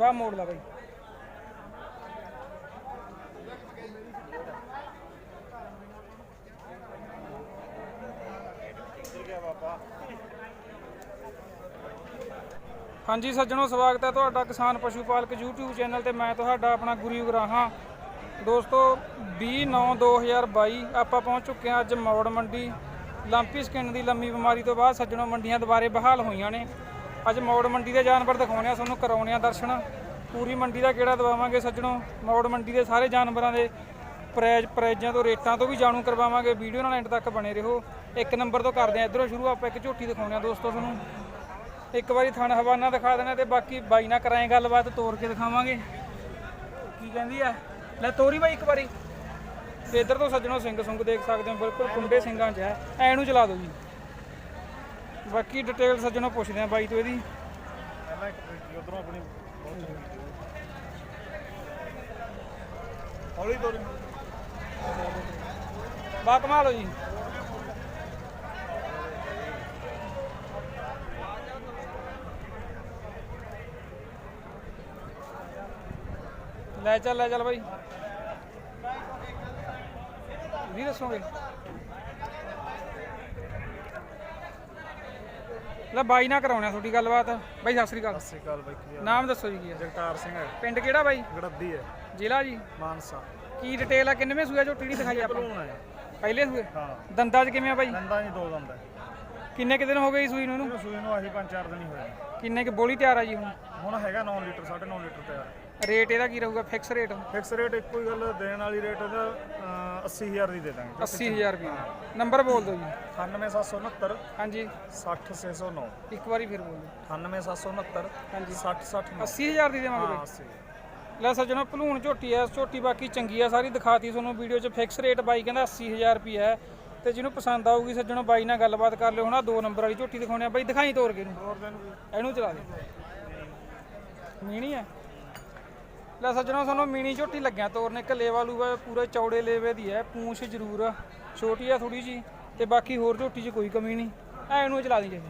ਬਾਹ ਮੋੜ ਲਾ ਬਾਈ। ਹਾਂਜੀ ਸੱਜਣੋ, ਸਵਾਗਤ ਹੈ ਤੁਹਾਡਾ ਕਿਸਾਨ ਪਸ਼ੂ ਪਾਲਕ YouTube ਚੈਨਲ ਤੇ। ਮੈਂ ਤੁਹਾਡਾ ਆਪਣਾ ਗੁਰੂ ਗਰਾਹਾਂ ਦੋਸਤੋ 20/9/2022 ਆਪਾਂ ਪਹੁੰਚ ਚੁੱਕੇ ਹਾਂ ਅੱਜ ਮੌੜ ਮੰਡੀ। ਲੰਪੀ ਸਕਿਨ ਦੀ ਲੰਮੀ ਬਿਮਾਰੀ ਤੋਂ ਬਾਅਦ ਸੱਜਣੋ, ਮੰਡੀਆਂ ਦੁਬਾਰੇ ਬਹਾਲ ਹੋਈਆਂ ਨੇ। ਅੱਜ ਮੌੜ ਮੰਡੀ ਦੇ ਜਾਨਵਰ ਦਿਖਾਉਣੇ ਆ ਤੁਹਾਨੂੰ ਕਰਾਉਣੇ ਆ ਦਰਸ਼ਨ। ਪੂਰੀ ਮੰਡੀ ਦਾ ਕਿਹੜਾ ਦਵਾਵਾਂਗੇ ਸੱਜਣੋ? ਮੌੜ ਮੰਡੀ ਦੇ ਸਾਰੇ ਜਾਨਵਰਾਂ ਦੇ ਪ੍ਰਾਈਜ਼, ਪ੍ਰਾਈਜ਼ਾਂ ਤੋਂ, ਰੇਟਾਂ ਤੋਂ ਵੀ ਜਾਣੂ ਕਰਵਾਵਾਂਗੇ। ਵੀਡੀਓ ਨਾਲ ਐਂਡ ਤੱਕ ਬਣੇ ਰਹੋ। ਇੱਕ ਨੰਬਰ ਤੋਂ ਕਰਦੇ ਆ ਇਧਰੋਂ ਸ਼ੁਰੂ ਆਪਾਂ ਇੱਕ ਝੋਟੀ ਦਿਖਾਉਣੇ ਆ ਦੋਸਤੋ ਤੁਹਾਨੂੰ। ਇੱਕ ਵਾਰੀ ਥਣ ਹਵਾਨਾ ਦਿਖਾ ਦੇਣਾ ਤੇ ਬਾਕੀ ਬਾਈ ਨਾਲ ਕਰਾਏ ਗੱਲਬਾਤ, ਤੋਰ ਕੇ ਦਿਖਾਵਾਂਗੇ। ਕੀ ਕਹਿੰਦੀ ਆ? ਲੈ ਤੋਰੀ ਬਾਈ ਇੱਕ ਵਾਰੀ। ਤੇ ਇੱਧਰ ਤੋਂ ਸੱਜਣੋ ਸਿੰਘ ਸੁੰਗ ਦੇਖ ਸਕਦੇ ਹੋ, ਬਿਲਕੁਲ ਕੁੰਡੇ ਸਿੰਘਾਂ 'ਚ ਹੈ। ਐ ਨੂੰ ਚਲਾ ਦਿਓ ਜੀ। ਬਾਕੀ ਡਿਟੇਲ ਸੱਜਣੋ ਪੁੱਛਦੇ ਆ ਬਾਈ ਤੋਂ ਇਹਦੀ। ਉਧਰੋਂ ਆਪਣੀ ਹੌਲੀ ਤੋਰੀ। ਬਾ ਕਮਾਲ ਹੋ ਜੀ। ਲੈ ਚੱਲ ਲੈ ਚੱਲ ਬਾਈ। ਵੀ ਦੱਸੋਗੇ? ਲੈ ਬਾਈ ਨਾਲ ਕਰਾਉਣਾ ਤੁਹਾਡੀ ਗੱਲਬਾਤ। ਬਾਈ ਸਤਿ ਸ੍ਰੀ ਅਕਾਲ। ਸਤਿ ਸ਼੍ਰੀ ਅਕਾਲ ਬਾਈ ਕੀ ਹਾਲ? ਨਾਮ ਦੱਸੋ ਜੀ ਕੀ ਹੈ ਜਗਤਾਰ ਸਿੰਘ ਹੈ। ਪਿੰਡ ਕਿਹੜਾ ਬਾਈ? ਗੜੱਦੀ ਹੈ। ਜ਼ਿਲ੍ਹਾ ਜੀ? ਮਾਨਸਾ। ਕੀ ਡਿਟੇਲ ਆ? ਕਿੰਨਵੇਂ ਸੂਆ ਜੋ ਟੀੜੀ ਦਿਖਾਈ ਆਪਾਂ। ਭਲੂਣ ਹੈ। ਪਹਿਲੇ ਸੂਏ? ਹਾਂ। ਦੰਦਾਂ 'ਚ ਕਿਵੇਂ ਆ ਬਾਈ? ਦੰਦਾਂ ਜੀ ਦੋ ਦੰਦ ਹੈ। ਕਿੰਨੇ ਕੁ ਦਿਨ ਹੋ ਗਏ ਜੀ ਸੂਈ ਨੂੰ ਇਹਨੂੰ? ਇਹਨੂੰ ਸੂਈ ਨੂੰ ਆਹੀ ਪੰਜ ਚਾਰ ਦਿਨ ਹੀ ਹੋਏ ਨੇ। ਕਿੰਨੇ ਕੁ ਬੋਲੀ ਤਿਆਰ ਆ ਜੀ ਹੁਣ? ਹੁਣ ਹੈਗਾ 9 ਲੀਟਰ 9.5 ਲੀਟਰ ਤਿਆਰ। ਰੇਟ ਇਹਦਾ ਕੀ ਰਹੂਗਾ? ਫਿਕਸ ਰੇਟ ਫਿਕਸ ਰੇਟ ਇੱਕੋ ਹੀ ਗੱਲ ਦੇਣ ਵਾਲੀ ਰੇਟ ਅਹ, 80000 ਦੀ ਦੇ ਦਾਂਗੇ। 80000 ਰੁਪਏ ਨੰਬਰ ਬੋਲ ਦਿਓ ਜੀ। 98769 ਹਾਂਜੀ। 60609 ਇੱਕ ਵਾਰੀ ਫਿਰ ਬੋਲ ਦਿਓ। 98769 ਹਾਂਜੀ। 6069 80000 ਦੀ ਦੇਵਾਂਗੇ ਹਾਂ ਬਾਈ। 80 ਲੈ ਸੱਜਣੋ ਭਲੂਣ ਝੋਟੀ ਐ ਝੋਟੀ ਬਾਕੀ ਚੰਗੀ ਆ ਸਾਰੀ ਦਿਖਾਤੀ ਤੁਹਾਨੂੰ ਵੀਡੀਓ 'ਚ। ਫਿਕਸ ਰੇਟ ਬਾਈ ਕਹਿੰਦਾ 80000 ਰੁਪਏ ਹੈ ਤੇ ਜਿਹਨੂੰ ਪਸੰਦ ਆਊਗੀ ਸੱਜਣੋ ਬਾਈ ਨਾਲ ਗੱਲਬਾਤ ਕਰ ਲਿਓ ਹੁਣ ਦੋ ਨੰਬਰ ਵਾਲੀ ਝੋਟੀ ਦਿਖਾਉਣੇ ਆ। ਬਾਈ ਦਿਖਾਈ ਤੋਰ ਕੇ ਨੂੰ ਹੋਰ ਦਿਨ ਵੀ ਇਹਨੂੰ ਚਲਾ ਦੇ। ਮੀਣੀ ਹੈ ਲੈ ਸੱਜਣੋ, ਸਾਨੂੰ ਮਿਨੀ ਝੋਟੀ ਲੱਗਿਆ ਤੋਰਨ, ਇੱਕ ਲੇਵਾ ਲੂਵਾ ਪੂਰੇ ਚੌੜੇ ਲੇਵੇ ਦੀ ਹੈ, ਪੂੰਛ ਜ਼ਰੂਰ ਆ ਛੋਟੀ ਆ ਥੋੜੀ ਜੀ ਤੇ ਬਾਕੀ ਹੋਰ ਝੋਟੀ 'ਚ ਕੋਈ ਕਮੀ ਨਹੀਂ, ਐ ਇਹਨੂੰ ਚਲਾ ਦੀ ਜੇ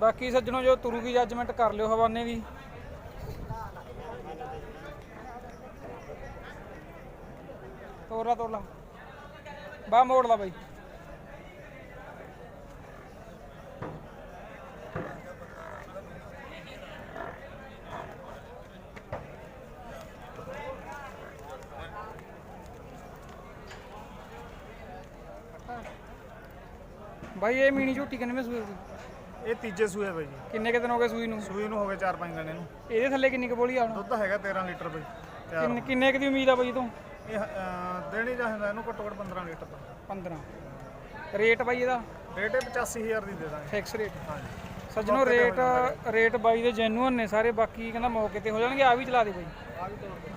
ਬਾਕੀ ਸੱਜਣੋ, ਜੋ ਤੁਰੂਗੀ ਜੱਜਮੈਂਟ ਕਰ ਲਿਓ ਹਵਾਨੇ ਦੀ। ਤੋਰਾ ਤੋਲਾ ਬਾ ਮੋੜ ਲਾ ਬਾਈ। ਬਾਈ ਇਹ ਮੀਣੀ ਝੋਟੀ ਕਿੰਨੇ ਸੂਏ ਹੋਈ ਇਹ ਤੀਜੇ ਸੂਏ ਬਾਈ ਜੀ। ਕਿੰਨੇ ਕੁ ਦਿਨ ਹੋ ਗਏ ਸੂਈ ਨੂੰ? ਸੂਈ ਨੂੰ ਹੋ ਗਏ 4-5 ਦਿਨ ਇਹਨੂੰ। ਇਹਦੇ ਥੱਲੇ ਕਿੰਨੀ ਕੁ ਬੋਲੀ ਆ ਹੁਣ? ਦੁੱਧ ਹੈਗਾ 13 ਲੀਟਰ ਬਾਈ ਤਿਆਰ ਕਿੰਨੇ ਕਿੰਨੇ ਕੁ ਦੀ ਉਮੀਦ ਆ ਬਾਈ ਤੋਂ? ਇਹ ਅਹ, ਦੇਣੀ ਚਾਹੀਦਾ ਇਹਨੂੰ ਘੱਟੋ ਘੱਟ 15 ਲੀਟਰ ਦਾ 15 ਰੇਟ ਬਾਈ ਇਹਦਾ? ਰੇਟ ਇਹ 85000 ਦੀ ਦੇ ਦਾਂਗੇ। ਫਿਕਸ ਰੇਟ ਹਾਂਜੀ। ਸੱਜਣੋ ਰੇਟ ਰੇਟ ਬਾਈ ਦੇ ਜੈਨੂਅਨ ਨੇ ਸਾਰੇ ਬਾਕੀ ਕਹਿੰਦਾ ਮੌਕੇ ਤੇ ਹੋ ਜਾਣਗੇ ਆ ਵੀ ਚਲਾ ਦੇ ਬਾਈ। ਆ ਵੀ ਤੋੜ ਦੇ।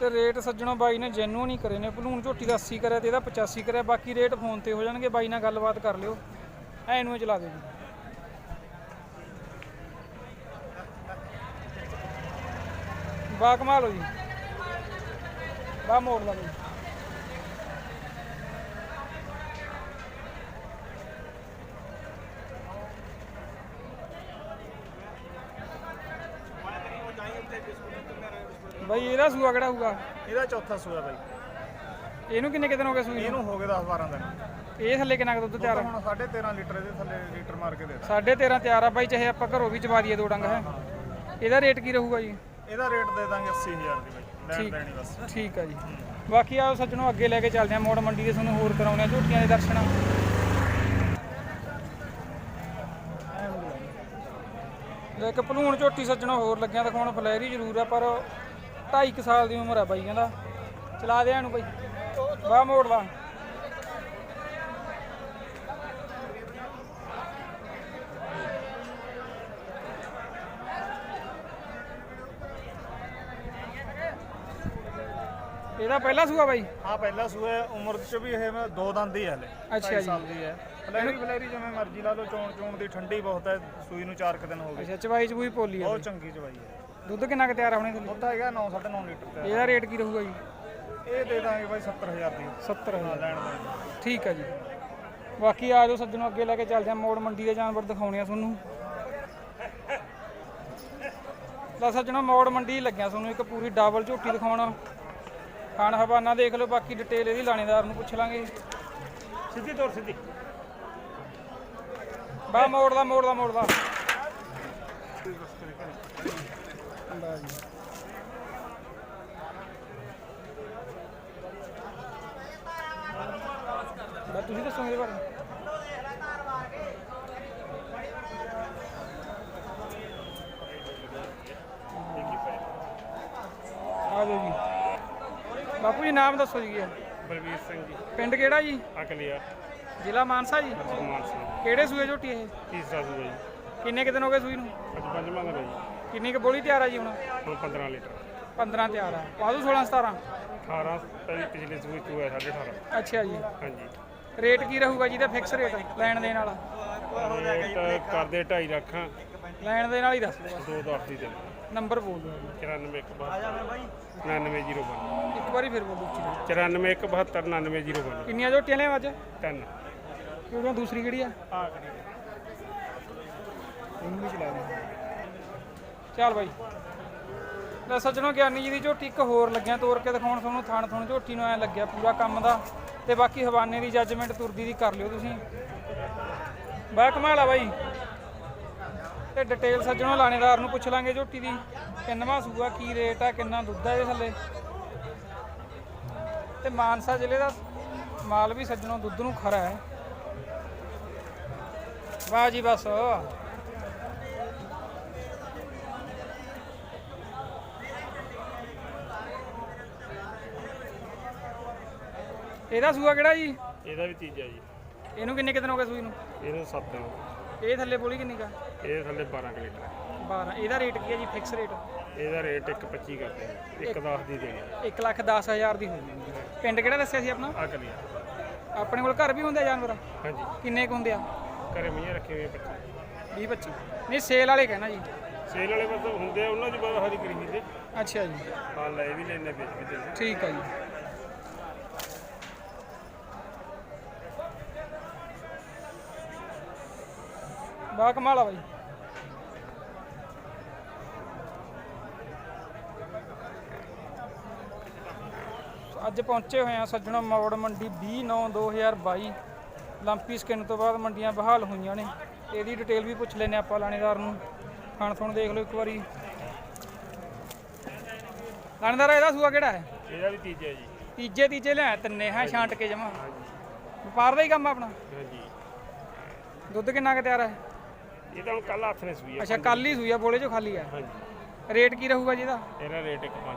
ਤੇ ਰੇਟ ਸੱਜਣੋ ਬਾਈ ਨੇ ਜੈਨੂਅਨ ਹੀ ਕਰੇ ਨੇ, ਭਲੂਣ ਝੋਟੀ ਦਾ 80 ਕਰਿਆ ਤੇ ਇਹਦਾ 85 ਕਰਿਆ, ਬਾਕੀ ਰੇਟ ਫੋਨ ਤੇ ਹੋ ਜਾਣਗੇ, ਬਾਈ ਨਾਲ ਗੱਲਬਾਤ ਕਰ ਲਿਓ। ਐ ਨੂੰ ਚਲਾ ਦਿਓ ਜੀ। ਬਾ ਕਮਾਲ ਹੋ ਜੀ। ਬਾ ਮੋੜ ਲਾ ਜੀ ਬਾਈ ਇਹਦਾ ਸੂਆ ਕਿਹੜਾ ਹੋਊਗਾ? ਇਹਦਾ ਚੌਥਾ ਸੂਆ ਬਾਈ। ਇਹਨੂੰ ਕਿੰਨੇ ਕਿਤੇ ਹੋ ਗਏ ਸੂਈ ਨੂੰ? ਇਹਨੂੰ ਹੋ ਗਏ 10-12 ਦਿਨ। ਇਹ ਥੱਲੇ ਕਿੰਨਾ ਕੁ ਦੁੱਧ ਤਿਆਰ ਆ? ਹੁਣ 13.5 ਲੀਟਰ ਇਹਦੇ ਥੱਲੇ ਲੀਟਰ ਮਾਰ ਕੇ ਦੇ ਸਾਢੇ 13 ਤਿਆਰ ਆ ਬਾਈ ਚਾਹੇ ਆਪਾਂ ਘਰੋਂ ਵੀ ਚਵਾ ਦਈਏ ਦੋ ਡੰਗ ਹੈ। ਇਹਦਾ ਰੇਟ ਕੀ ਰਹੂਗਾ ਜੀ? ਇਹਦਾ ਰੇਟ ਦੇ ਦਾਂਗੇ 80000 ਦੀ ਬਾਈ ਲੈਣ ਦੇਣੀ ਬਸ ਠੀਕ ਆ ਜੀ। ਬਾਕੀ ਆਓ ਸੱਜਣੋ ਅੱਗੇ ਲੈ ਕੇ ਚੱਲਦੇ ਆ ਮੋੜ ਮੰਡੀ ਦੇ ਤੁਹਾਨੂੰ ਹੋਰ ਕਰਾਉਣੇ ਆ ਝੋਟੀਆਂ ਦੇ ਦਰਸ਼ਨ। ਲੈ ਇੱਕ ਭਲੂਣ ਝੋਟੀ ਸੱਜਣੋ ਹੋਰ ਲੱਗਿਆ ਦਿਖਾਉਣ ਫਲੈਰੀ ਜ਼ਰੂਰ ਆ ਪਰ 2.5 ਸਾਲ ਦੀ ਉਮਰ ਆ ਬਾਈ ਕਹਿੰਦਾ। ਚਲਾ ਦੇ ਇਹਨੂੰ ਬਾਈ। ਵਾਹ ਮੋੜ ਲਾ ਇਹਦਾ ਪਹਿਲਾ ਸੂਆ ਬਾਈ? ਹਾਂ ਪਹਿਲਾ ਸੂਆ ਹੈ, ਉਮਰ ਚ ਵੀ ਇਹ ਮੈਂ ਦੋ ਦੰਦ ਹੀ ਹੈ ਹਲੇ। ਅੱਛਾ ਢਾਈ ਜੀ। ਸਾਲ ਦੀ ਹੈ। ਫਲੈਰੀ ਫਲੈਰੀ ਜਿਵੇਂ ਮਰਜ਼ੀ ਲਾ ਲਓ ਚੋਣ ਚੋਣ ਦੀ ਠੰਡੀ ਬਹੁਤ ਹੈ। ਸੂਈ ਨੂੰ 4 ਦਿਨ ਹੋ ਗਏ। ਅੱਛਾ ਚਵਾਈ ਚਵੂਈ ਪੋਲੀ ਆ ਬਹੁਤ ਚੰਗੀ ਚਵਾਈ ਹੈ। ਦੁੱਧ ਕਿੰਨਾ ਕੁ ਤਿਆਰ ਹੁਣੇ ਦੁੱਧ ਹੈਗਾ 9 9.5 ਲੀਟਰ ਤੇ ਇਹਦਾ ਰੇਟ ਕੀ ਰਹੂਗਾ ਜੀ? ਇਹ ਦੇ ਦਾਂਗੇ ਬਾਈ 70000 ਦੀ। 70000 ਲੈਣ ਦੇਣ ਠੀਕ ਆ ਜੀ। ਬਾਕੀ ਆ ਜਾਓ ਸੱਜਣੋ ਅੱਗੇ ਲੈ ਕੇ ਚੱਲਦੇ ਆ ਮੋੜ ਮੰਡੀ ਦੇ ਜਾਨਵਰ ਦਿਖਾਉਣੇ ਆ ਤੁਹਾਨੂੰ। ਲੈ ਸੱਜਣੋ ਮੌੜ ਮੰਡੀ ਲੱਗਿਆ ਤੁਹਾਨੂੰ ਇੱਕ ਪੂਰੀ ਡਬਲ ਝੋਟੀ ਦਿਖਾਉਣਾ। ਖਾਣ ਹਵਾਨਾ ਦੇਖ ਲਓ ਬਾਕੀ ਡਿਟੇਲ ਇਹਦੀ ਲਾਣੇਦਾਰ ਨੂੰ ਪੁੱਛ ਲਾਂਗੇ। ਸਿੱਧੀ ਤੋਰ ਸਿੱਧੀ। ਬਾ ਮੋੜ ਦਾ ਮੋੜ ਦਾ ਮੋੜ ਦਾ ਲੈ ਜੀ। ਬਾ ਤੁਸੀਂ ਦੱਸੋ ਇਹਦੇ ਬਾਰੇ ਆ ਜਾਓ ਜੀ। ਬਾਪੂ ਜੀ ਨਾਮ ਦੱਸੋ ਜੀ? ਬਲਵੀਰ ਸਿੰਘ ਜੀ। ਪਿੰਡ ਕਿਹੜਾ ਜੀ? ਅਕਲੀਆ। ਜ਼ਿਲ੍ਹਾ ਮਾਨਸਾ ਜੀ? ਮਾਨ ਸਿੰਘ ਕਿਹੜੇ ਸੂਏ ਝੋਟੀ ਇਹ? ਤੀਸਰਾ ਸੂਆ ਜੀ। ਕਿੰਨੇ ਕੁ ਦਿਨ ਹੋ ਗਏ ਸੂਈ ਨੂੰ? ਅੱਜ ਪੰਜਵਾਂ ਦਿਨ ਹੈ ਜੀ। ਕਿੰਨੀ ਕੁ ਬੋਲੀ ਤਿਆਰ ਆ ਜੀ ਹੁਣ? ਹੁਣ 15 ਲੀਟਰ। 15 ਤਿਆਰ ਆ। ਪਾਦੂ 16 17 18 ਪਹਿਲੀ ਪਿਛਲੇ ਸੂਏ ਚੂਆ ਹੈ 18.5 ਅੱਛਾ ਜੀ। ਹਾਂਜੀ। ਰੇਟ ਕੀ ਰਹੂਗਾ ਜੀ ਦਾ ਫਿਕਸ ਰੇਟ ਲੈਣ ਦੇਣ ਵਾਲਾ? ਰੇਟ ਕਰਦੇ 2.5 ਲੱਖ। ਲੈਣ ਦੇਣ ਵਾਲੀ ਦੱਸ ਦਿਓ 2 10 ਦੀ ਨੰਬਰ ਬੋਲ ਦਿਓ। ਜੀ 94 ਇੱਕ 9902 ਇੱਕ। ਵਾਰੀ ਫਿਰ ਬੋਲੋ ਉੱਚੀ 94 ਇੱਕ 72 9902 ਕਿੰਨੀਆਂ ਝੋਟੀਆਂ ਲੈ ਅੱਜ? ਤਿੰਨ। ਕਿਉਂਕਿ ਦੂਸਰੀ ਕਿਹੜੀ ਆ? ਆ? ਇਹਨੂੰ ਵੀ ਚਲਾ ਦੇ। ਚੱਲ ਬਾਈ। ਲੈ ਸੱਜਣੋ ਗਿਆਨੀ ਜੀ ਦੀ ਝੋਟੀ ਇੱਕ ਹੋਰ ਲੱਗਿਆ ਤੋਰ ਕੇ ਦਿਖਾਉਣ ਤੁਹਾਨੂੰ ਥਣ ਥਣ ਝੋਟੀ ਨੂੰ ਐ ਲੱਗਿਆ ਪੂਰਾ ਕੰਮ ਦਾ। ਤੇ ਬਾਕੀ ਹਵਾਨੇ ਦੀ ਜੱਜਮੈਂਟ ਤੁਰਦੀ ਦੀ ਕਰ ਲਿਓ ਤੁਸੀਂ। ਬਾ ਕਮਾਲ ਆ ਬਾਈ। ਤੇ ਡਿਟੇਲ ਸੱਜਣੋ ਲਾਣੇਦਾਰ ਨੂੰ ਪੁੱਛ ਲਾਂਗੇ ਝੋਟੀ ਦੀ, ਕਿੰਨਵਾ ਸੂਆ, ਕੀ ਰੇਟ ਆ, ਕਿੰਨਾ ਦੁੱਧ ਆ ਇਹਦੇ ਥੱਲੇ। ਤੇ ਮਾਨਸਾ ਜ਼ਿਲ੍ਹੇ ਦਾ ਮਾਲ ਵੀ ਸੱਜਣੋ ਦੁੱਧ ਨੂੰ ਖਰਾ ਹੈ। ਵਾਹ ਜੀ ਬਸ ਇਹਦਾ ਸੂਆ ਕਿਹੜਾ ਜੀ? ਇਹਦਾ ਵੀ ਤੀਜਾ ਜੀ। ਇਹਨੂੰ ਕਿੰਨੇ ਕੁ ਦਿਨ ਹੋ ਗਏ ਸੂਈ ਨੂੰ? ਇਹਨੂੰ 7 ਦਿਨ ਇਹ ਥੱਲੇ ਬੋਲੀ ਕਿੰਨੀ ਕਾ ਇਹ ਥੱਲੇ 12 ਕੁ ਲੀਟਰ। 12 ਇਹਦਾ ਰੇਟ ਕੀ ਹੈ ਜੀ ਫਿਕਸ ਰੇਟ ਇਹਦਾ ਰੇਟ 1.25 ਕਰਦੇ ਨੇ 1.10 ਦੀ ਦੇਣੀ 1 ਲੱਖ 10 ਹਜ਼ਾਰ ਦੀ ਹੋਊਗੀ ਪਿੰਡ ਕਿਹੜਾ ਦੱਸਿਆ ਸੀ ਆਪਣਾ? ਆ। ਕਲੀਆ ਆਪਣੇ ਕੋਲ ਘਰ ਵੀ ਹੁੰਦੇ ਆ ਜਾਨਵਰ? ਹਾਂਜੀ। ਕਿੰਨੇ ਕੁ ਹੁੰਦੇ ਆ? ਘਰੇ ਮੀਆਂ ਰੱਖੇ ਹੋਏ 25 20 25 ਨਹੀਂ ਸੇਲ ਵਾਲੇ ਕਹਿਣਾ ਜੀ। ਸੇਲ ਵਾਲੇ ਬਸ ਹੁੰਦੇ ਆ ਉਹਨਾਂ ਦੀ ਬਹੁਤ ਹਰੀ ਕਰੀ ਦੇ। ਅੱਛਾ ਜੀ। ਹਾਲ ਲੈ ਵੀ ਲੈਣੇ ਵੇਚ ਵੀ ਦਿੰਦੇ ਠੀਕ ਹੈ ਜੀ। ਬਾ ਕਮਾਲ ਆ ਬਾਈ। ਅੱਜ ਪਹੁੰਚੇ ਹੋਏ ਆ ਸੱਜਣਾ ਮੌੜ ਮੰਡੀ 20 9 2022 ਲੰਪੀ ਸਕਿਨ ਤੋਂ ਬਾਅਦ ਮੰਡੀਆਂ ਬਹਾਲ ਹੋਈਆਂ ਨੇ। ਇਹਦੀ ਡਿਟੇਲ ਵੀ ਪੁੱਛ ਲੈਨੇ ਆਪਾਂ ਲਾਣੇਦਾਰ ਨੂੰ। ਖਾਣ ਥਣ ਦੇਖ ਲਓ ਇੱਕ ਵਾਰੀ। ਲਾਣੇਦਾਰ ਇਹਦਾ ਸੂਆ ਕਿਹੜਾ ਹੈ? ਇਹਦਾ ਵੀ ਤੀਜਾ ਜੀ। ਤੀਜੇ ਤੀਜੇ ਲਿਆ ਤਿੰਨੇ ਹੈ ਛਾਂਟ ਕੇ ਜਮਾ। ਵਪਾਰ ਦਾ ਹੀ ਕੰਮ ਆਪਣਾ। ਹਾਂਜੀ। ਦੁੱਧ ਕਿੰਨਾ ਕੁ ਤਿਆਰ ਹੈ? ਇਹ ਤਾਂ ਹੁਣ ਕੱਲ ਹੱਥ ਨੇ ਸੂਈ ਆ ਅੱਛਾ ਕੱਲ ਹੀ ਸੂਈ ਆ ਬੋਲੇ ਚੋਂ ਖਾਲੀ ਆ। ਹਾਂਜੀ। ਰੇਟ ਕੀ ਰਹੂਗਾ ਜੀ ਇਹਦਾ? ਇਹਦਾ ਰੇਟ 1.5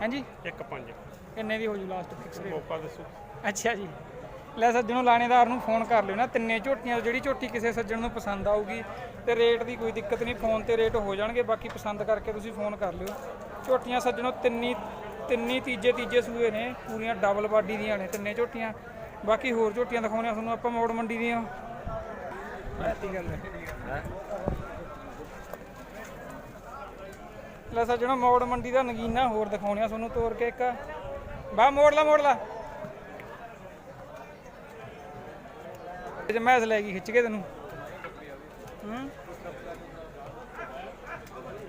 ਹਾਂਜੀ? 1.5 ਕਿੰਨੇ ਦੀ ਹੋ ਜੂ ਲਾਸਟ ਫਿਕਸ ਰੇਟ ਮੌਕਾ ਦੱਸੋ। ਅੱਛਾ ਜੀ। ਲੈ ਸੱਜਣੋ ਲਾਣੇਦਾਰ ਨੂੰ ਫੋਨ ਕਰ ਲਿਓ ਨਾ। ਤਿੰਨੇ ਝੋਟੀਆਂ ਤੋਂ ਜਿਹੜੀ ਝੋਟੀ ਕਿਸੇ ਸੱਜਣ ਨੂੰ ਪਸੰਦ ਆਊਗੀ ਤੇ ਰੇਟ ਦੀ ਕੋਈ ਦਿੱਕਤ ਨਹੀਂ ਫੋਨ ਤੇ ਰੇਟ ਹੋ ਜਾਣਗੇ। ਬਾਕੀ ਪਸੰਦ ਕਰਕੇ ਤੁਸੀਂ ਫੋਨ ਕਰ ਲਿਓ। ਝੋਟੀਆਂ ਸੱਜਣੋ ਤਿੰਨੀ ਤਿੰਨੀ ਤੀਜੇ ਤੀਜੇ ਸੂਏ ਨੇ। ਪੂਰੀਆਂ ਡਬਲ ਬਾਡੀ ਦੀਆਂ ਨੇ ਤਿੰਨੇ ਝੋਟੀਆਂ। ਬਾਕੀ ਹੋਰ ਝੋਟੀਆਂ ਦਿਖਾਉਣੇ ਆ ਤੁਹਾਨੂੰ। ਆਪਾਂ ਮੋੜ ਮੰਡੀ ਦੀਆਂ। ਲੈ ਸੱਜਣੋ ਮੋੜ ਮੰਡੀ ਦਾ ਨਗੀਨਾ ਹੋਰ ਦਿਖਾਉਣੇ ਆ, ਤੁਹਾਨੂੰ ਤੋਰ ਕੇ ਇੱਕ। ਬਾ, ਮੋੜ ਲਾ ਮੋੜ ਲਾ। ਜੇ ਮੈਸ ਲੈ ਗਈ, ਖਿੱਚ ਕੇ ਤੈਨੂੰ। ਹੂੰ?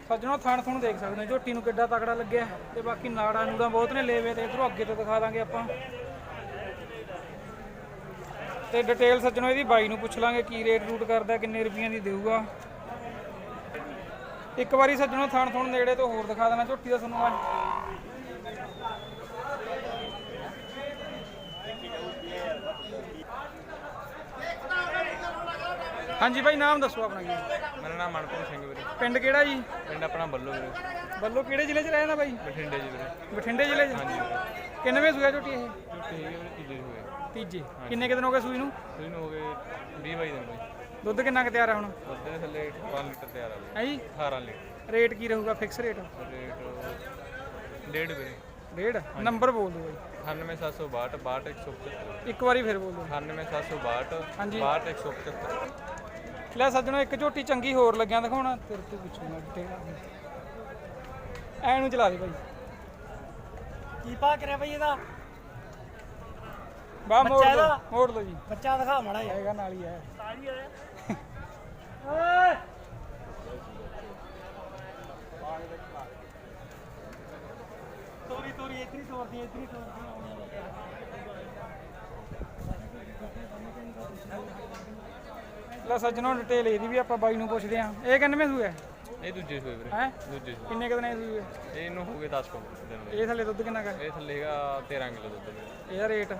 ਸੱਜਣੋ ਥਣ ਥਣ ਦੇਖ ਸਕਦੇ ਹੋ, ਝੋਟੀ ਨੂੰ ਕਿੱਡਾ ਤਕੜਾ ਲੱਗਿਆ। ਤੇ ਬਾਕੀ ਨਾੜਾ ਨੂੜਾ ਬਹੁਤ ਨੇ, ਲੇਵੇ ਤੇ ਇਧਰੋਂ ਅੱਗੇ ਤੋਂ ਦਿਖਾ ਦਾਂਗੇ ਆਪਾਂ। ਤੇ ਡਿਟੇਲ ਸੱਜਣੋ ਇਹਦੀ ਬਾਈ ਨੂੰ ਪੁੱਛ ਲਾਂਗੇ ਕੀ ਰੇਟ ਰੂਟ ਕਰਦਾ ਕਿੰਨੇ ਰੁਪਈਆਂ ਦੀ ਦੇਊਗਾ। ਇੱਕ ਵਾਰੀ ਸੱਜਣੋ ਥਣ ਥਣ ਨੇੜੇ ਤੋਂ ਹੋਰ ਦਿਖਾ ਦੇਣਾ ਝੋਟੀ ਦਾ ਤੁਹਾਨੂੰ ਅੱਜ ਹਾਂਜੀ ਭਾਈ ਨਾਮ ਦੱਸੋ ਆਪਣਾ ਜੀ ਮੇਰਾ ਨਾਮ ਮਨਪ੍ਰੀਤ ਸਿੰਘ ਵੀਰੇ। ਪਿੰਡ ਕਿਹੜਾ ਜੀ? ਪਿੰਡ ਆਪਣਾ ਬੱਲੋ ਵੀਰੇ। ਬੱਲੋ ਕਿਹੜੇ ਜ਼ਿਲ੍ਹੇ 'ਚ ਰਹਿੰਦਾ ਬਾਈ? ਬਠਿੰਡੇ ਜੀ ਵੀਰੇ। ਬਠਿੰਡੇ ਜ਼ਿਲ੍ਹੇ 'ਚ? ਹਾਂਜੀ। ਕਿੰਨਵੇਂ ਸੂਆ ਝੋਟੀ ਇਹ? ਝੂਠੇ ਹੈਗੇ ਵੀਰੇ ਤੀਜੇ ਹੋਏ ਤੀਜੇ। ਕਿੰਨੇ ਕੁ ਦਿਨ ਹੋ ਗਏ ਸੂਈ ਨੂੰ? ਇਹਨੂੰ ਹੋ ਗਏ 20 ਬਾਈ ਦਿਨ ਬਈ ਦੁੱਧ ਕਿੰਨਾ ਕੁ ਤਿਆਰ ਆ ਹੁਣ? ਦੁੱਧ ਦੇ ਥੱਲੇ 12 ਲੀਟਰ ਤਿਆਰ ਆ ਬਈ ਹੈ ਜੀ? 18 ਲੀਟਰ। ਰੇਟ ਕੀ ਰਹੂਗਾ ਫਿਕਸ ਰੇਟ? ਰੇਟ ਡੇਢ ਵੀਰੇ। ਡੇਢ? ਨੰਬਰ ਬੋਲ ਦਿਓ ਬਾਈ। 98762 62175 ਇੱਕ ਵਾਰੀ ਫਿਰ ਬੋਲ ਦਿਓ। 98762 ਹਾਂਜੀ। 62175 ਲੈ ਸੱਜਣੋ ਇੱਕ ਝੋਟੀ ਚੰਗੀ ਹੋਰ ਲੱਗਿਆ ਦਿਖਾਉਣਾ ਤੇਰੇ ਤੋਂ ਪੁੱਛੂਗਾ ਡਿਟੇਲ ਐ ਨੂੰ ਚਲਾ ਦੇ ਭਾਈ ਕੀ ਪਾ ਕਰਿਆ ਬਈ ਇਹਦਾ? ਬਾ ਮੋੜ ਲਓ ਮੋੜ ਲਓ ਜੀ। ਬੱਚਾ ਦਿਖਾ ਮੜਾ ਯਾਰ ਹੈਗਾ ਨਾਲ ਹੀ ਹੈ। ਸਾਰੀ ਆਇਆ ਓਏ! ਤੋਰੀ ਸੱਜਣੋ ਡਿਟੇਲ ਇਹਦੀ ਵੀ ਆਪਾਂ ਬਾਈ ਨੂੰ ਪੁੱਛਦੇ ਆਂ ਇਹ ਕਿੰਨਵੇਂ ਸੂਏ ਇਹ ਦੂਜੇ ਸੂਏ ਵੀਰੇ। ਹੈ? ਦੂਜੇ ਕਿੰਨੇ ਕੁ ਦਿਨ ਇਹ ਇਹਨੂੰ ਹੋ ਗਏ 10 ਕੁ ਇਹ ਥੱਲੇ ਦੁੱਧ ਕਿੰਨਾ ਕਾ ਇਹ ਥੱਲੇ ਹੈਗਾ 13 ਕਿਲੋ ਦੁੱਧ। ਵੀਰੇ। ਇਹਦਾ ਰੇਟ?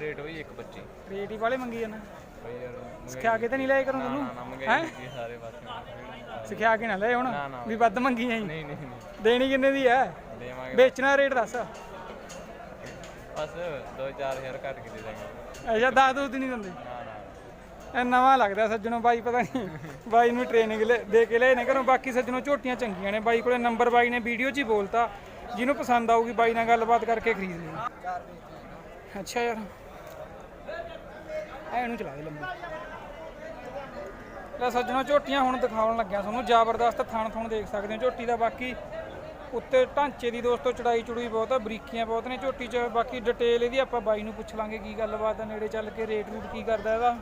ਰੇਟ ਹੋਈ 125 ਰੇਟ ਹੀ ਵਾਲੇ ਮੰਗੀ ਜਾਂਦਾ ਬਈ ਯਾਰ ਕੇ ਤੇ ਨਹੀਂ ਲਿਆ ਕਰੂੰ ਨਾ ਤੈਨੂੰ ਨਾ ਮੰਗਾਈ ਕੀਤੀ ਸਾਰੇ ਪਾਸੇ। ਸਿਖਾ ਕੇ ਨਾ ਲੈ ਹੁਣ। ਵੀ ਵੱਧ ਮੰਗੀ ਆਈ। ਨਹੀਂ ਨਹੀਂ ਨਹੀਂ। ਦੇਣੀ ਕਿੰਨੇ ਦੀ ਹੈ? ਦੇਵਾਂਗੇ। ਵੇਚਣਾ ਰੇਟ ਦੱਸ। ਬਸ 2-4000 ਘੱਟ ਕੇ ਦੇ ਦਾਂਗੇ। ਅੱਛਾ ਦੱਸ ਦੋ ਨਹੀਂ ਦਿੰਦੇ। ਨਾ ਨਾ। ਇਹ ਨਵਾਂ ਲੱਗਦਾ ਸੱਜਣੋ ਬਾਈ ਪਤਾ ਨਹੀਂ ਬਾਈ ਨੂੰ ਟ੍ਰੇਨਿੰਗ ਦੇ ਕੇ ਲਿਆਏ ਨੇ ਘਰੋਂ। ਬਾਕੀ ਸੱਜਣੋ ਝੋਟੀਆਂ ਚੰਗੀਆਂ ਨੇ। ਬਾਈ ਕੋਲੇ ਨੰਬਰ ਬਾਈ ਨੇ ਵੀਡੀਓ 'ਚ ਹੀ ਬੋਲਤਾ। ਜਿਹਨੂੰ ਪਸੰਦ ਆਊਗੀ ਬਾਈ ਨਾਲ ਗੱਲਬਾਤ ਕਰਕੇ ਖਰੀਦ ਲਈ। ਅੱਛਾ ਯਾਰ। ਐ ਇਹਨੂੰ ਚਲਾ ਦੇ ਲੰਮੀ। ਲੈ ਸੱਜਣੋ, ਝੋਟੀਆਂ ਹੁਣ ਦਿਖਾਉਣ ਲੱਗਿਆ ਤੁਹਾਨੂੰ। ਜ਼ਬਰਦਸਤ ਥਣ ਥਣ ਦੇਖ ਸਕਦੇ ਹੋ ਝੋਟੀ ਦਾ। ਬਾਕੀ ਉੱਤੇ ਢਾਂਚੇ ਦੀ ਦੋਸਤੋ ਚੜਾਈ ਚੜੂਈ ਬਹੁਤ ਆ, ਬਰੀਕੀਆਂ ਬਹੁਤ ਨੇ ਝੋਟੀ 'ਚ। ਬਾਕੀ ਡਿਟੇਲ ਇਹਦੀ ਆਪਾਂ ਬਾਈ ਨੂੰ ਪੁੱਛ ਲਾਂਗੇ ਕੀ ਗੱਲਬਾਤ ਆ, ਨੇੜੇ ਚੱਲ ਕੇ ਰੇਟ ਰੂਟ ਕੀ ਕਰਦਾ ਇਹਦਾ।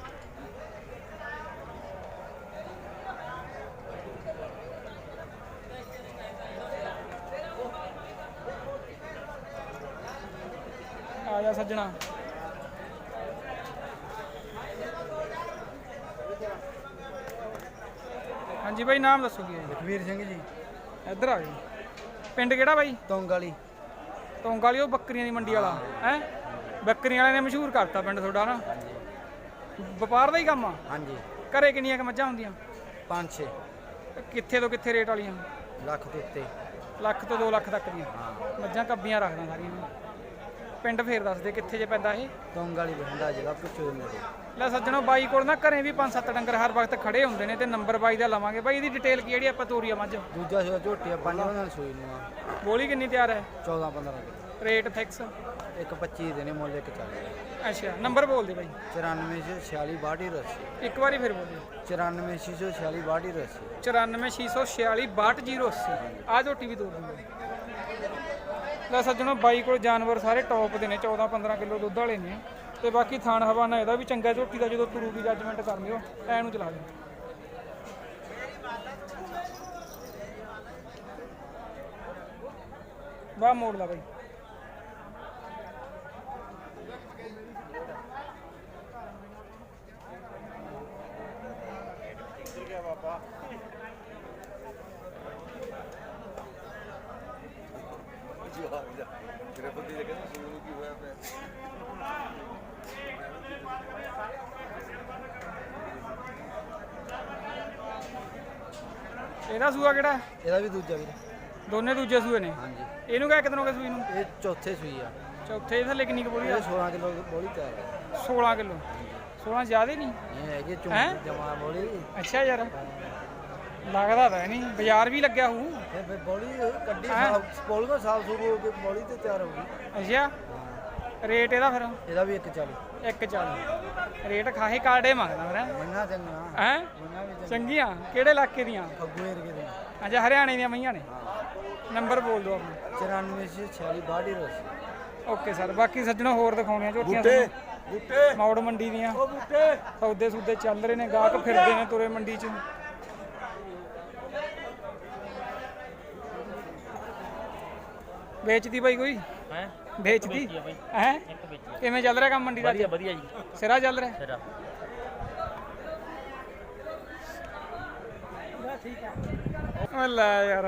ਆ ਜਾ ਸੱਜਣਾ। ਹਾਂਜੀ ਬਾਈ ਨਾਮ ਦੱਸੋ ਕੀ ਹੈ ਜੀ? ਸਿੰਘ ਜੀ। ਇੱਧਰ ਆ ਜਾਓ। ਪਿੰਡ ਕਿਹੜਾ ਬਾਈ? ਤੋਂਗ ਵਾਲੀ। ਤੋਂਗ ਵਾਲੀ ਉਹ ਬੱਕਰੀਆਂ ਦੀ ਮੰਡੀ ਵਾਲਾ। ਹੈ? ਬੱਕਰੀਆਂ ਵਾਲੇ ਨੇ ਮਸ਼ਹੂਰ ਕਰਤਾ ਪਿੰਡ ਤੁਹਾਡਾ ਨਾ ਵਪਾਰ ਦਾ ਹੀ ਕੰਮ ਆ? ਹਾਂਜੀ। ਘਰੇ ਕਿੰਨੀਆਂ ਕੁ ਮੱਝਾਂ ਹੁੰਦੀਆਂ? 5-6 ਕਿੱਥੇ ਤੋਂ ਕਿੱਥੇ ਰੇਟ ਵਾਲੀਆਂ? ਲੱਖ ਦੇ ਉੱਤੇ। ਲੱਖ ਤੋਂ 2 ਲੱਖ ਤੱਕ ਦੀਆਂ। ਮੱਝਾਂ ਕੱਬੀਆਂ ਰੱਖਦਾ ਸਾਰੀਆਂ। ਪਿੰਡ ਫੇਰ ਦੱਸ ਦੇ ਕਿੱਥੇ ਜੇ ਪੈਂਦਾ ਇਹ ਤੋਂਗ ਵਾਲੀ ਬਹਿੰਦਾ ਜਗ੍ਹਾ ਪੁੱਛੋ ਮੇਰੇ ਲੈ ਸੱਜਣੋ ਬਾਈ ਕੋਲ ਨਾ ਘਰੇ ਵੀ 5-7 ਡੰਗਰ ਹਰ ਵਕਤ ਖੜੇ ਹੁੰਦੇ ਨੇ ਤੇ ਨੰਬਰ ਬਾਈ ਦਾ ਲਵਾਂਗੇ। ਬਾਈ ਇਹਦੀ ਡਿਟੇਲ ਕੀ ਜਿਹੜੀ ਆਪਾਂ ਤੋਰੀ ਆ ਮੱਝ? ਦੂਜਾ ਸੂਆ ਝੋਟੀ ਆ ਪੰਜ ਬੰਦਨ ਸੂਈ ਨੂੰ ਆ। ਬੋਲੀ ਕਿੰਨੀ ਤਿਆਰ ਹੈ? 14-15 ਦੇ। ਰੇਟ ਫਿਕਸ ਇੱਕ 25 ਦੇ ਨੇ ਮੁੱਲ ਇੱਕ ਚੱਲ ਰਿਹਾ ਅੱਛਾ ਨੰਬਰ ਬੋਲ ਦੇ ਬਾਈ। 94 46 62 80 ਇੱਕ ਵਾਰੀ ਫਿਰ ਬੋਲ ਦੇ। 94 46 62 80 94646 62080 ਆ ਝੋਟੀ ਵੀ ਤੋਰ ਦਿੰਦੇ। ਲੈ ਸੱਜਣਾ ਬਾਈ ਕੋਲ ਜਾਨਵਰ ਸਾਰੇ ਟੌਪ ਦੇ ਨੇ 14 15 ਕਿਲੋ ਦੁੱਧ ਵਾਲੇ ਨੇ। ਤੇ ਬਾਕੀ ਥਾਣ ਹਵਾਨਾ ਇਹਦਾ ਵੀ ਚੰਗਾ, ਝੋਟੀ ਦਾ ਜਦੋਂ ਤੁਰੂਗੀ ਜੱਜਮੈਂਟ ਕਰ ਲਿਓ ਐ ਨੂੰ ਚਲਾ ਦਿਓ। ਵਾਹ ਮੋੜ ਲਾ ਬਾਈ। ਇਹਦਾ ਸੂਆ ਕਿਹੜਾ? ਇਹਦਾ ਵੀ ਦੂਜਾ ਵੀਰ। ਦੋਨੇ ਦੂਜੇ ਸੂਏ ਨੇ? ਹਾਂਜੀ। ਇਹਨੂੰ ਕਿਆ ਕਿਤਨੋਂ ਕੇ ਸੂਈ ਨੂੰ? ਇਹ ਚੌਥੇ ਸੂਈ ਆ। ਚੌਥੇ ਇਹ ਥੱਲੇ ਕਿੰਨੀ ਕੁ ਬੋਲੀ ਇਹ ਆ 16 ਕਿਲੋ ਬੋਲੀ ਤਿਆਰ ਹੈ 16 ਕਿਲੋ। 16 ਜ਼ਿਆਦਾ ਨਹੀਂ? ਇਹ ਹੈਗੀ ਹੈਂ? ਚੁੰਗੀ ਜਮਾ ਬੋਲੀ। ਅੱਛਾ ਯਾਰ। ਲੱਗਦਾ ਤਾਂ ਨਹੀਂ ਬਾਜ਼ਾਰ ਵੀ ਲੱਗਿਆ ਹੋਊ। ਫਿਰ ਫਿਰ ਬੋਲੀ ਕੱਢੀ ਹੈਂ? ਸਾਫ਼ ਬੋਲ ਕੋ ਸਾਫ਼ ਹੋ ਕੇ ਬੋਲੀ ਤੇ ਤਿਆਰ ਹੋ ਗਈ। ਅੱਛਾ। ਰੇਟ ਇਹਦਾ ਫਿਰ? ਇਹਦਾ ਵੀ 140 140 ਰੇਟ ਖਾਹੀ ਕਾਰਡੇ ਮੰਗਦਾ ਫਿਰ ਮੰਨਾ ਚੰਗਾ ਹੈ? ਮੰਨਾ ਵੀ ਚੰਗਾ ਚੰਗੀਆਂ? ਕਿਹੜੇ ਇਲਾਕੇ ਦੀਆਂ? ਫੱਗੂ ਏਰੀਏ ਦੇ ਅੱਛਾ ਹਰਿਆਣੇ ਦੀਆਂ ਮਈਆਂ ਨੇ? ਨੰਬਰ ਬੋਲ ਦਿਓ ਆਪਣਾ। 94 46 62 80 ਓਕੇ ਸਰ ਬਾਕੀ ਸੱਜਣੋ ਹੋਰ ਦਿਖਾਉਣੀਆਂ ਝੋਟੀਆਂ ਤੁਹਾਨੂੰ। ਬੂਟੇ। ਮੌੜ ਮੰਡੀ ਦੀਆਂ। ਉਹ ਬੂਟੇ। ਸੌਦੇ ਸੂਦੇ ਚੱਲ ਰਹੇ ਨੇ ਗਾਹਕ ਫਿਰਦੇ ਨੇ ਤੁਰੇ ਮੰਡੀ 'ਚ। ਵੇਚਦੀ ਬਾਈ ਕੋਈ? ਹੈ? ਵੇਚਦੀ? ਹੈ? ਕਿਵੇਂ ਚੱਲ ਰਿਹਾ ਕੰਮ ਮੰਡੀ ਦਾ ਵਧੀਆ ਵਧੀਆ ਜੀ। ਸਿਰਾ ਚੱਲ ਰਿਹਾ? ਤੇਰਾ ਓ ਲੈ ਯਾਰ।